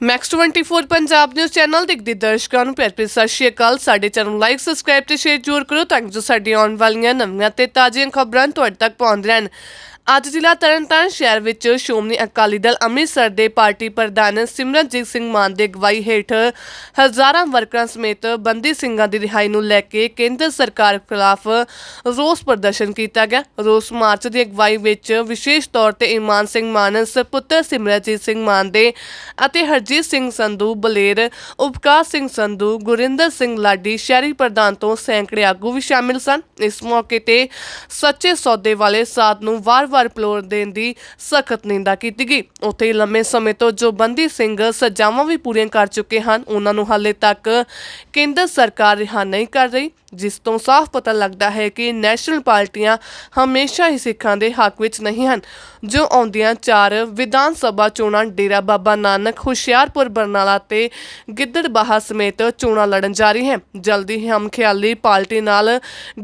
Max 24 Punjab news channel ਦੇਖਦੇ ਦਰਸ਼ਕਾਂ ਨੂੰ ਪਿਆਰ ਭਰੀ ਸਤਿ ਸ਼੍ਰੀ ਅਕਾਲ। ਸਾਡੇ ਚੈਨਲ ਨੂੰ ਲਾਈਕ ਸਬਸਕ੍ਰਾਈਬ ਤੇ ਸ਼ੇਅਰ ਜ਼ਰੂਰ ਕਰੋ ਤਾਂ ਕਿ ਜੋ ਸਾਡੀਆਂ ਆਉਣ ਵਾਲੀਆਂ ਨਵੀਆਂ ਤੇ ਤਾਜ਼ੀਆਂ ਖਬਰਾਂ ਤੁਹਾਡੇ ਤੱਕ ਪਹੁੰਚ ਰਹਿਣ। ਅੱਜ ਜ਼ਿਲ੍ਹਾ ਤਰਨਤਾਰਨ ਸ਼ਹਿਰ ਵਿੱਚ ਸ਼੍ਰੋਮਣੀ ਅਕਾਲੀ ਦਲ ਅੰਮ੍ਰਿਤਸਰ ਦੇ ਪਾਰਟੀ ਪ੍ਰਧਾਨ ਸਿਮਰਨਜੀਤ ਸਿੰਘ ਮਾਨ ਦੇ ਅਗਵਾਈ ਹੇਠ ਹਜ਼ਾਰਾਂ ਵਰਕਰਾਂ ਸਮੇਤ ਬੰਦੀ ਸਿੰਘਾਂ ਦੀ ਰਿਹਾਈ ਨੂੰ ਲੈ ਕੇ ਕੇਂਦਰ ਸਰਕਾਰ ਖਿਲਾਫ ਰੋਸ ਪ੍ਰਦਰਸ਼ਨ ਕੀਤਾ ਗਿਆ। ਰੋਸ ਮਾਰਚ ਦੀ ਅਗਵਾਈ ਵਿੱਚ ਵਿਸ਼ੇਸ਼ ਤੌਰ ਤੇ ਇਮਾਨ ਸਿੰਘ ਮਾਨ ਸੁਪੁੱਤਰ ਸਿਮਰਨਜੀਤ ਸਿੰਘ ਮਾਨ ਦੇ ਅਤੇ ਹਰ ਹਰਜੀਤ ਸਿੰਘ ਸੰਧੂ, ਬਲੇਰ ਉਪਕਾਰ ਸਿੰਘ ਸੰਧੂ, ਗੁਰਿੰਦਰ ਸਿੰਘ ਲਾਡੀ ਸ਼ਹਿਰੀ ਪ੍ਰਧਾਨ ਤੋਂ ਸੈਂਕੜੇ ਆਗੂ ਵੀ ਸ਼ਾਮਿਲ ਸਨ। ਇਸ ਮੌਕੇ ਤੇ ਸੱਚੇ ਸੌਦੇ ਵਾਲੇ ਸਾਧ ਨੂੰ ਵਾਰ-ਵਾਰ ਪਲੋਰ ਦੇਣ ਦੀ ਸਖਤ ਨਿੰਦਾ ਕੀਤੀ ਗਈ। ਉੱਥੇ ਲੰਮੇ ਸਮੇਂ ਤੋਂ ਜੋ ਬੰਦੀ ਸਿੰਘ ਸਜ਼ਾਵਾਂ ਵੀ ਪੂਰੀਆਂ ਕਰ ਚੁੱਕੇ ਹਨ, ਉਹਨਾਂ ਨੂੰ ਹਾਲੇ ਤੱਕ ਕੇਂਦਰ ਸਰਕਾਰ ਰਿਹਾ ਨਹੀਂ ਕਰ ਰਹੀ। ਜਿਸ ਤੋਂ ਸਾਫ਼ ਪਤਾ ਲੱਗਦਾ ਹੈ ਕਿ ਨੈਸ਼ਨਲ ਪਾਰਟੀਆਂ ਹਮੇਸ਼ਾ ਹੀ ਸਿੱਖਾਂ ਦੇ ਹੱਕ ਵਿੱਚ ਨਹੀਂ ਹਨ, ਜੋ ਆਉਂਦੀਆਂ ਚਾਰ ਵਿਧਾਨ ਸਭਾ ਚੋਣਾਂ ਡੇਰਾ ਬਾਬਾ ਨਾਨਕ, ਹੁਸ਼ਿਆਰਪੁਰ, ਬਰਨਾਲਾ ਤੇ ਗਿੱਦੜਬਾਹਾ ਸਮੇਤ ਚੋਣਾਂ ਲੜਨ ਜਾ ਰਹੀ ਹੈ ਜਲਦੀ ਹੀ ਹਮ ਖਿਆਲੀ ਪਾਰਟੀ ਨਾਲ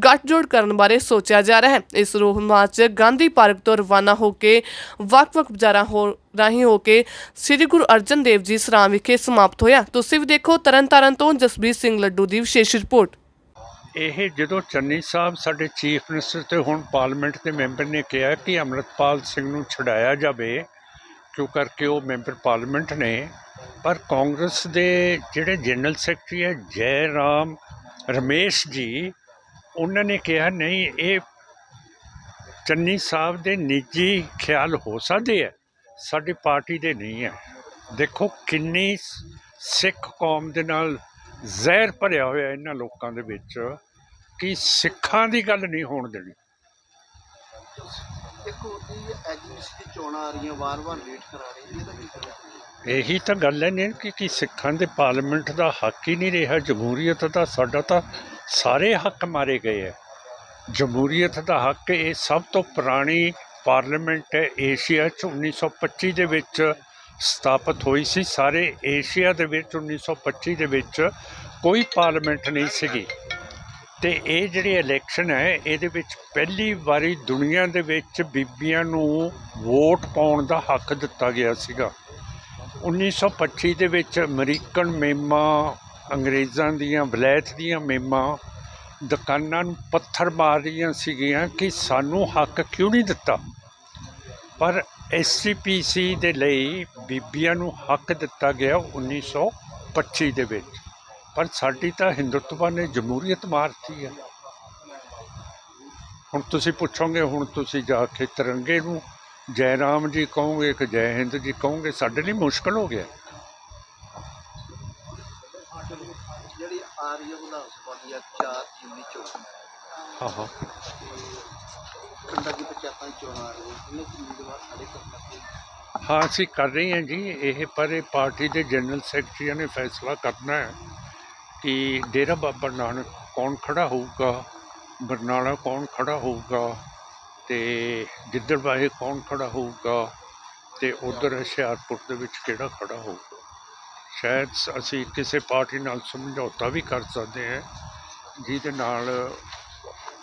ਗੱਠਜੋੜ ਕਰਨ ਬਾਰੇ ਸੋਚਿਆ ਜਾ ਰਿਹਾ ਹੈ। ਇਸ ਰੋਹ ਮਾਰਚ ਗਾਂਧੀ ਪਾਰਕ ਤੋਂ ਰਵਾਨਾ ਹੋ ਕੇ ਵੱਖ-ਵੱਖ ਬਾਜ਼ਾਰਾਂ ਹੋ ਰਾਹੀਂ ਹੋ ਕੇ ਸ੍ਰੀ ਗੁਰੂ ਅਰਜਨ ਦੇਵ ਜੀ ਸਰਾਂ ਵਿਖੇ ਸਮਾਪਤ ਹੋਇਆ। ਤੁਸੀਂ ਵੀ ਦੇਖੋ ਤਰਨਤਾਰਨ ਤੋਂ ਜਸਬੀਰ ਸਿੰਘ ਲੱਡੂ ਦੀ ਵਿਸ਼ੇਸ਼ ਰਿਪੋਰਟ। ਇਹ ਜਦੋਂ ਚੰਨੀ ਸਾਹਿਬ ਸਾਡੇ ਚੀਫ ਮਿਨਿਸਟਰ ਤੇ ਹੁਣ ਪਾਰਲੀਮੈਂਟ ਦੇ ਮੈਂਬਰ ਨੇ ਕਿਹਾ ਕਿ ਅਮਰਤਪਾਲ ਸਿੰਘ ਨੂੰ ਛਡਾਇਆ ਜਾਵੇ, ਕਿਉਂ ਕਰਕੇ ਉਹ ਮੈਂਬਰ ਪਾਰਲੀਮੈਂਟ ਨੇ, ਪਰ ਕਾਂਗਰਸ ਦੇ ਜਿਹੜੇ ਜਨਰਲ ਸੈਕਟਰੀ ਹੈ ਜੈ ਰਾਮ ਰਮੇਸ਼ ਜੀ, ਉਹਨਾਂ ਨੇ ਕਿਹਾ, ਨਹੀਂ, ਇਹ ਚੰਨੀ ਸਾਹਿਬ ਦੇ ਨਿੱਜੀ ਖਿਆਲ ਹੋ ਸਕਦੇ ਹੈ ਸਾਡੀ ਪਾਰਟੀ ਦੇ ਨਹੀਂ ਹੈ ਦੇਖੋ ਕਿੰਨੀ ਸਿੱਖ ਕੌਮ ਦੇ ਨਾਲ ਜ਼ਹਿਰ ਭਰਿਆ ਹੋਇਆ ਇਹਨਾਂ ਲੋਕਾਂ ਦੇ ਵਿੱਚ ਕਿ ਸਿੱਖਾਂ ਦੀ ਗੱਲ ਨਹੀਂ ਹੋਣ ਦੇਣੀ। ਦੇਖੋ ਜੀ ਐਜੀਐਸ ਦੀ ਚੋਣਾਂ ਆ ਰਹੀਆਂ ਵਾਰ-ਵਾਰ ਵੇਟ ਕਰਾ ਰਹੇ ਇਹਦਾ ਕੀ ਕਰੇ ਇਹੀ ਤਾਂ ਗੱਲ ਹੈ ਨੇ ਕਿ ਕਿ ਸਿੱਖਾਂ ਦੇ ਪਾਰਲੀਮੈਂਟ ਦਾ ਹੱਕ ਹੀ ਨਹੀਂ ਰਿਹਾ ਜਮਹੂਰੀਅਤ ਦਾ ਸਾਡਾ ਤਾਂ ਸਾਰੇ ਹੱਕ ਮਾਰੇ ਗਏ ਹੈ ਜਮਹੂਰੀਅਤ ਦਾ ਹੱਕ ਇਹ ਸਭ ਤੋਂ ਪੁਰਾਣੀ ਪਾਰਲੀਮੈਂਟ ਹੈ ਏਸ਼ੀਆ 'ਚ 1925 ਦੇ ਵਿੱਚ ਸਥਾਪਿਤ ਹੋਈ ਸੀ। ਸਾਰੇ ਏਸ਼ੀਆ ਦੇ ਵਿੱਚ 1925 ਦੇ ਵਿੱਚ ਕੋਈ ਪਾਰਲੀਮੈਂਟ ਨਹੀਂ ਸੀਗੀ। ਤੇ ਇਹ ਜਿਹੜੀ ਇਲੈਕਸ਼ਨ ਹੈ, ਇਹਦੇ ਵਿੱਚ ਪਹਿਲੀ ਵਾਰੀ ਦੁਨੀਆ ਦੇ ਵਿੱਚ ਬੀਬੀਆਂ ਨੂੰ ਵੋਟ ਪਾਉਣ ਦਾ ਹੱਕ ਦਿੱਤਾ ਗਿਆ ਸੀਗਾ। 1925 ਦੇ ਵਿੱਚ ਅਮਰੀਕਨ ਮੇਮਾਂ ਅੰਗਰੇਜ਼ਾਂ ਦੀਆਂ, ਵਲੈਤ ਦੀਆਂ ਮੇਮਾਂ ਦੁਕਾਨਾਂ ਨੂੰ ਪੱਥਰ ਮਾਰ ਰਹੀਆਂ ਸੀਗੀਆਂ ਕਿ ਸਾਨੂੰ ਹੱਕ ਕਿਉਂ ਨਹੀਂ ਦਿੱਤਾ? ਪਰ ਐਸਜੀਪੀਸੀ ਦੇ ਲਈ ਬੀਬੀਆਂ ਨੂੰ ਹੱਕ ਦਿੱਤਾ ਗਿਆ 1925 ਦੇ ਵਿੱਚ। ਪਰ ਸਾਡੀ ਤਾਂ ਹਿੰਦੁੱਤਵਾ ਨੇ ਜਮਹੂਰੀਅਤ ਮਾਰਤੀ ਹੈ ਹੁਣ ਤੁਸੀਂ ਪੁੱਛੋਗੇ ਹੁਣ ਤੁਸੀਂ ਜਾ ਕੇ ਤਿਰੰਗੇ ਨੂੰ ਜੈ ਰਾਮ ਜੀ ਕਹੋਗੇ ਕਿ ਜੈ ਹਿੰਦ ਜੀ ਕਹੋਗੇ ਸਾਡੇ ਲਈ ਮੁਸ਼ਕਲ ਹੋ ਗਿਆ। ਜਿਹੜੀ ਹਾਂ ਹਾਂ ਪਿੰਡਾਂ ਦੀ ਪੰਚਾਇਤਾਂ ਦੀ ਚੋਣਾਂ ਆ ਰਹੀਆਂ? ਇਹਨਾਂ ਦੀ ਉਮੀਦਵਾਰ ਸਾਡੇ ਕਰਨਾ ਹਾਂ, ਅਸੀਂ ਕਰ ਰਹੇ ਹਾਂ ਜੀ। ਇਹ ਪਰ ਇਹ ਪਾਰਟੀ ਦੇ ਜਨਰਲ ਸੈਕਟਰੀਆਂ ਨੇ ਫੈਸਲਾ ਕਰਨਾ ਹੈ ਕਿ ਡੇਰਾ ਬਾਬਾ ਨਾਨਕ ਕੌਣ ਖੜਾ ਹੋਊਗਾ, ਬਰਨਾਲਾ ਕੌਣ ਖੜਾ ਹੋਊਗਾ ਤੇ ਗਿੱਦੜਬਾਹੇ ਕੌਣ ਖੜਾ ਹੋਊਗਾ ਤੇ ਉਧਰ ਹੁਸ਼ਿਆਰਪੁਰ ਦੇ ਵਿੱਚ ਕਿਹੜਾ ਖੜਾ ਹੋਊਗਾ। ਸ਼ਾਇਦ ਅਸੀਂ ਕਿਸੇ ਪਾਰਟੀ ਨਾਲ ਸਮਝੌਤਾ ਵੀ ਕਰ ਸਕਦੇ ਹਾਂ, ਜਿਹਦੇ ਨਾਲ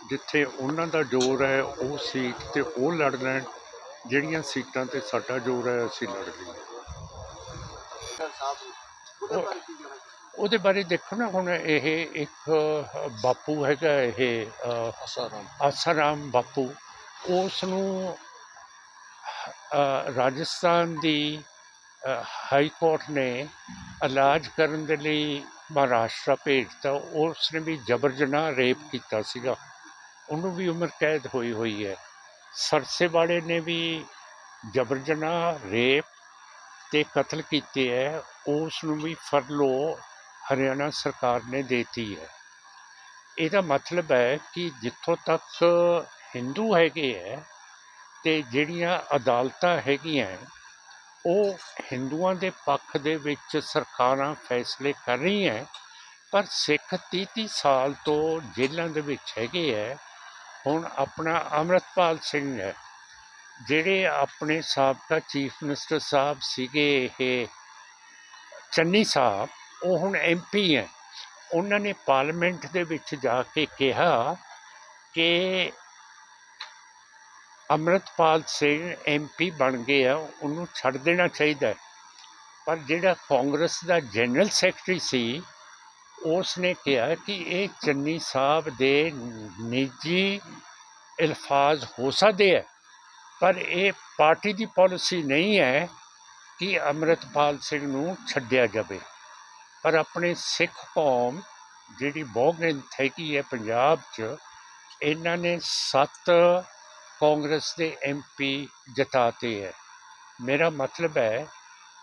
ਜਿੱਥੇ ਉਹਨਾਂ ਦਾ ਜ਼ੋਰ ਹੈ ਉਹ ਸੀਟ ਤੇ ਉਹ ਲੜ ਲੈਣ। ਜਿਹੜੀਆਂ ਸੀਟਾਂ ਤੇ ਸਾਡਾ ਜ਼ੋਰ ਹੈ ਅਸੀਂ ਲੜ ਲਈਏ। ਉਹਦੇ ਉਹ- ਬਾਰੇ ਦੇਖੋ ਨਾ ਹੁਣ ਇਹ ਇੱਕ ਬਾਪੂ ਹੈਗਾ ਇਹ ਅ, ਅਸਾਰਾਮ ਆਸਾਰਾਮ ਬਾਪੂ। ਉਸ ਨੂੰ ਰਾਜਸਥਾਨ ਦੀ ਹਾਈ ਕੋਰਟ ਨੇ ਇਲਾਜ ਕਰਨ ਦੇ ਲਈ ਮਹਾਰਾਸ਼ਟਰ ਭੇਜਤਾ। ਉਸ ਨੇ ਵੀ ਜਬਰ ਜਨਾਹ ਰੇਪ ਕੀਤਾ ਸੀਗਾ। ਉਹਨੂੰ ਵੀ ਉਮਰ ਕੈਦ ਹੋਈ ਹੋਈ ਹੈ। ਸਰਸੇ ਵਾਲੇ ਨੇ ਵੀ ਜਬਰ ਜਨਾਹ ਰੇਪ ਤੇ ਕਤਲ ਕੀਤੇ ਹੈ। ਉਸ ਨੂੰ ਵੀ ਫਰਲੋ ਹਰਿਆਣਾ ਸਰਕਾਰ ਨੇ ਦੇਤੀ ਹੈ। ਇਹਦਾ ਮਤਲਬ ਹੈ ਕਿ ਜਿੱਥੋਂ ਤੱਕ ਹਿੰਦੂ ਹੈਗੇ ਹੈ ਤੇ ਜਿਹੜੀਆਂ ਅਦਾਲਤਾਂ ਹੈਗੀਆਂ ਉਹ ਹਿੰਦੂਆਂ ਦੇ ਪੱਖ ਦੇ ਵਿੱਚ ਸਰਕਾਰਾਂ ਫੈਸਲੇ ਕਰ ਰਹੀਆਂ ਪਰ ਸਿੱਖ 30 30 ਸਾਲ ਤੋਂ ਜੇਲ੍ਹਾਂ ਦੇ ਵਿੱਚ ਹੈਗੇ ਹੈ। ਹੁਣ ਆਪਣਾ ਅੰਮ੍ਰਿਤਪਾਲ ਸਿੰਘ ਹੈ, ਜਿਹੜੇ ਆਪਣੇ ਸਾਬਕਾ ਚੀਫ ਮਿਨਿਸਟਰ ਸਾਹਿਬ ਸੀਗੇ ਇਹ ਚੰਨੀ ਸਾਹਿਬ, ਉਹ ਹੁਣ ਐਮਪੀ ਹੈ। ਉਹਨਾਂ ਨੇ ਪਾਰਲੀਮੈਂਟ ਦੇ ਵਿੱਚ ਜਾ ਕੇ ਕਿਹਾ ਕਿ ਅੰਮ੍ਰਿਤਪਾਲ ਸਿੰਘ ਐਮਪੀ ਬਣ ਗਏ ਆ, ਉਹਨੂੰ ਛੱਡ ਦੇਣਾ ਚਾਹੀਦਾ ਪਰ ਜਿਹੜਾ ਕਾਂਗਰਸ ਦਾ ਜਨਰਲ ਸੈਕਟਰੀ ਸੀ ਉਸ ਨੇ ਕਿਹਾ ਕਿ ਇਹ ਚੰਨੀ ਸਾਹਿਬ ਦੇ ਨਿੱਜੀ ਅਲਫਾਜ਼ ਹੋ ਸਕਦੇ ਹੈ ਪਰ ਇਹ ਪਾਰਟੀ ਦੀ ਪਾਲਿਸੀ ਨਹੀਂ ਹੈ ਕਿ ਅੰਮ੍ਰਿਤਪਾਲ ਸਿੰਘ ਨੂੰ ਛੱਡਿਆ ਜਾਵੇ। ਪਰ ਆਪਣੇ ਸਿੱਖ ਕੌਮ ਜਿਹੜੀ ਬਹੁਗਿਣਤ ਹੈਗੀ ਹੈ ਪੰਜਾਬ 'ਚ, ਇਹਨਾਂ ਨੇ ਸੱਤ ਕਾਂਗਰਸ ਦੇ ਐਮਪੀ ਜਿਤਾਤੇ ਹੈ ਮੇਰਾ ਮਤਲਬ ਹੈ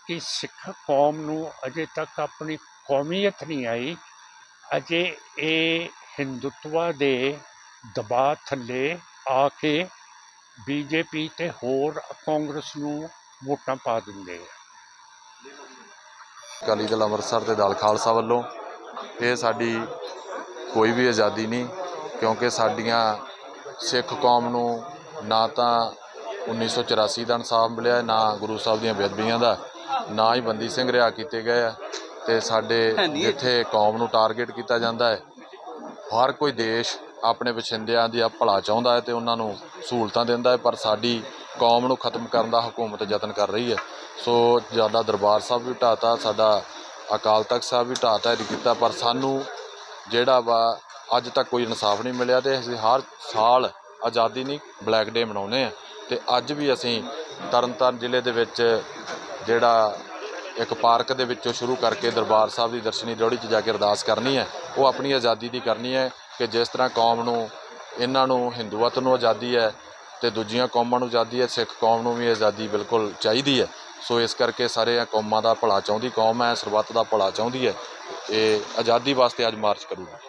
ਕਿ ਸਿੱਖ ਕੌਮ ਨੂੰ ਅਜੇ ਤੱਕ ਆਪਣੀ ਕੌਮੀਅਤ ਨਹੀਂ ਆਈ ਅਜੇ ਇਹ ਹਿੰਦੁੱਤਵਾ ਦੇ ਦਬਾਅ ਥੱਲੇ ਆ ਕੇ ਬੀਜੇਪੀ ਤੇ ਹੋਰ ਕਾਂਗਰਸ ਨੂੰ ਵੋਟਾਂ ਪਾ ਦਿੰਦੇ ਆ। ਅਕਾਲੀ ਦਲ ਅੰਮ੍ਰਿਤਸਰ ਤੇ ਦਲ ਖਾਲਸਾ ਵੱਲੋਂ ਇਹ ਸਾਡੀ ਕੋਈ ਵੀ ਆਜ਼ਾਦੀ ਨਹੀਂ, ਕਿਉਂਕਿ ਸਾਡੀਆਂ ਸਿੱਖ ਕੌਮ ਨੂੰ ਨਾ ਤਾਂ 1984 ਦਾ ਇਨਸਾਫ ਮਿਲਿਆ, ਨਾ ਗੁਰੂ ਸਾਹਿਬ ਦੀਆਂ ਬੇਅਦਬੀਆਂ ਦਾ, ਨਾ ਹੀ ਬੰਦੀ ਸਿੰਘ ਰਿਹਾ ਕੀਤੇ ਗਏ ਆ। ਤੇ ਸਾਡੇ ਜਿੱਥੇ ਕੌਮ ਨੂੰ ਟਾਰਗੇਟ ਕੀਤਾ ਜਾਂਦਾ ਹੈ ਹਰ ਕੋਈ ਦੇਸ਼ ਆਪਣੇ ਵਸਿੰਦਿਆਂ ਦੀ ਭਲਾ ਚਾਹੁੰਦਾ ਹੈ ਤੇ ਉਹਨਾਂ ਨੂੰ ਸਹੂਲਤਾਂ ਦਿੰਦਾ ਹੈ ਪਰ ਸਾਡੀ ਕੌਮ ਨੂੰ ਖਤਮ ਕਰਨ ਦਾ ਹਕੂਮਤ ਯਤਨ ਕਰ ਰਹੀ ਹੈ। ਸੋ ਸਾਡਾ ਦਰਬਾਰ ਸਾਹਿਬ ਵੀ ਢਾਤਾ ਸਾਡਾ ਅਕਾਲ ਤਖਤ ਸਾਹਿਬ ਵੀ ਢਾਤਾ ਇਹ ਕੀਤਾ ਪਰ ਸਾਨੂੰ ਜਿਹੜਾ ਵਾ ਅੱਜ ਤੱਕ ਕੋਈ ਇਨਸਾਫ ਨਹੀਂ ਮਿਲਿਆ ਤੇ ਅਸੀਂ ਹਰ ਸਾਲ ਆਜ਼ਾਦੀ ਨਹੀਂ ਬਲੈਕ ਡੇ ਮਨਾਉਂਦੇ ਆ ਤੇ ਅੱਜ ਵੀ ਅਸੀਂ ਤਰਨਤਾਰਨ ਜ਼ਿਲ੍ਹੇ ਦੇ ਵਿੱਚ ਜਿਹੜਾ ਇੱਕ ਪਾਰਕ ਦੇ ਵਿੱਚੋਂ ਸ਼ੁਰੂ ਕਰਕੇ ਦਰਬਾਰ ਸਾਹਿਬ ਦੀ ਦਰਸ਼ਨੀ ਡਿਓੜੀ 'ਚ ਜਾ ਕੇ ਅਰਦਾਸ ਕਰਨੀ ਹੈ। ਉਹ ਆਪਣੀ ਆਜ਼ਾਦੀ ਦੀ ਕਰਨੀ ਹੈ ਕਿ ਜਿਸ ਤਰ੍ਹਾਂ ਕੌਮ ਨੂੰ, ਇਹਨਾਂ ਨੂੰ ਹਿੰਦੂਅਤ ਨੂੰ ਆਜ਼ਾਦੀ ਹੈ ਤੇ ਦੂਜੀਆਂ ਕੌਮਾਂ ਨੂੰ ਆਜ਼ਾਦੀ ਹੈ, ਸਿੱਖ ਕੌਮ ਨੂੰ ਵੀ ਆਜ਼ਾਦੀ ਬਿਲਕੁਲ ਚਾਹੀਦੀ ਹੈ। ਸੋ ਇਸ ਕਰਕੇ ਸਾਰੇ ਕੌਮਾਂ ਦਾ ਭਲਾ ਚਾਹੁੰਦੀ ਕੌਮ ਹੈ, ਸਰਬੱਤ ਦਾ ਭਲਾ ਚਾਹੁੰਦੀ ਹੈ। ਇਹ ਆਜ਼ਾਦੀ ਵਾਸਤੇ ਅੱਜ ਮਾਰਚ ਕਰੂਗਾ।